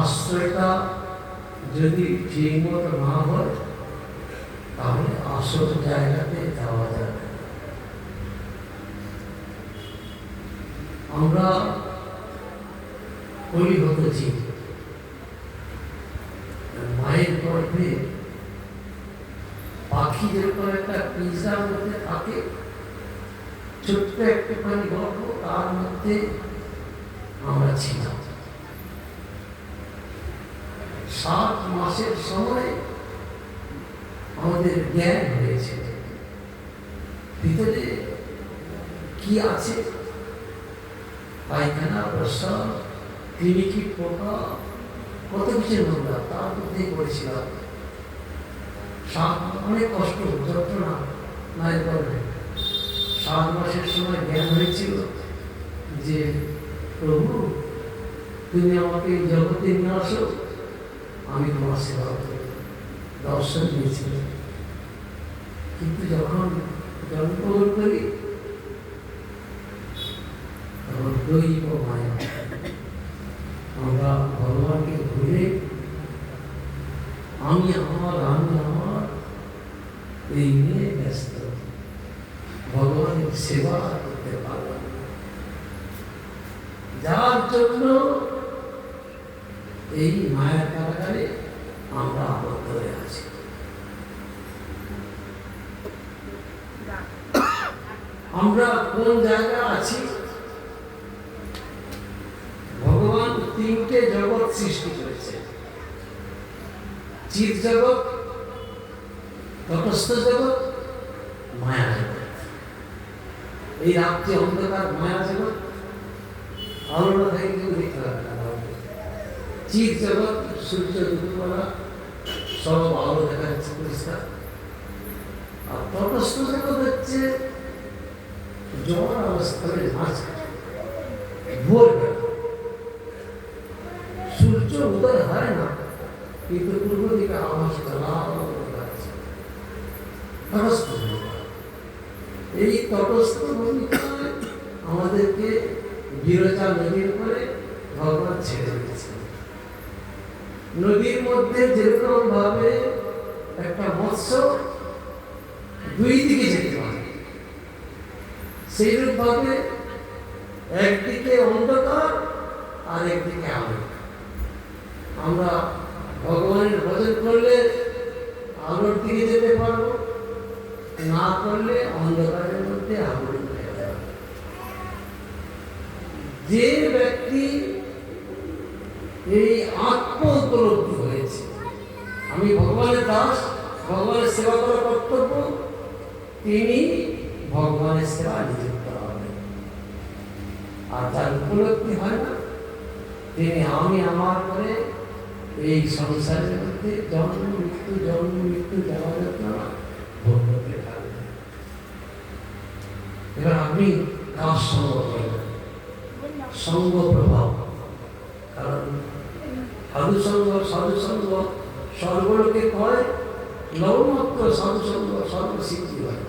আশ্রয়টা যদি ঠিক মতো না হয়, তাহলে আসল জায়গাতে যাওয়া যাবে। আমরা কলিগত জীব মায়ের গর্ভে পাখি যেরকম একটা পিজার মধ্যে থাকে, ছোট্ট একটুখানি গর্ভ তার মধ্যে আমরা ছিলাম। সাত মাসের সময় আমাদের জ্ঞান হয়েছে। ভিতরে কি আছে? পায়খানা, প্রস্রাব, ক্লিনিকি পোকা কত কিছু নোংরা তার মধ্যেই পড়েছিলাম। সাত অনেক কষ্ট যন্ত্রণা মায়ের গর্ভে সাত মাসের সময় জ্ঞান হয়েছিল যে, প্রভু, তুমি আমাকে জগতে নিয়ে আসো। আমি তোমার সেবা করব দর্শন দিয়েছিল। কিন্তু যখন জন্মগ্রহণ করি, তখন দৈব মায়া। আমরা ভগবানকে ভুলে আমি আমার আমি আমার এই নিয়ে ব্যস্ত। ভগবানের সেবা করতে পারলাম না। যার জন্য এই মায়ের কারাগারে আমরা আবদ্ধ হয়ে আছি। আমরা কোন জায়গায় আছি? ভগবান তিনটে জগৎ সৃষ্টি করেছে। চিৎ জগৎ, তটস্থ জগৎ, মায়া জগৎ। এই রাত্রি অন্ধকার মায়া জগৎ আলোটা থেকে দেখতে চিৎ জগৎ সূর্য দুপুরবেলা সব আলো দেখা যাচ্ছে পরিষ্কার। আর তটস্থ জগৎ হচ্ছে জ্বর অবস্থায় মাছ ভোরবেলা সূর্য উদয় হয় না, কিন্তু পূর্ব দিকে আছে তটস্থ। এই তটস্থ ভূমিকায় আমাদেরকে বিরজা নদীর উপরে ভগবান ছেড়ে দিয়েছেন। নদীর মধ্যে যেরকম ভাবে একটা মৎস্য দুই দিকে যেতে পারে সেইরূপ ভাবে একদিকে অন্ধকার আর একদিকে আলো আমরা ভগবানের ভজন করলে আলোর দিকে যেতে পারব, না করলে অন্ধকারের মধ্যে আগুন হয়ে যাবে যে ব্যক্তি এই আত্ম উপলব্ধি হয়েছে। আমি ভগবানের দাস, ভগবানের সেবা করা কর্তব্য, তিনি ভগবানের সেবা নিযুক্ত হবেন। আর যার উপলব্ধি হয় না, তিনি আমি আমার করে এই সংসারের মধ্যে জন্ম, মৃত্যু জন্ম, মৃত্যু যাওয়া যন্ত্রণা ভোগ করতে থাকবেন এবার আপনি কার সঙ্গ করবেন সঙ্গ প্রভাব। কারণ সাধু সঙ্গ সাধু সর্বলোকে কয় লবমাত্র সাধুসঙ্গ সর্বসিদ্ধি হয়।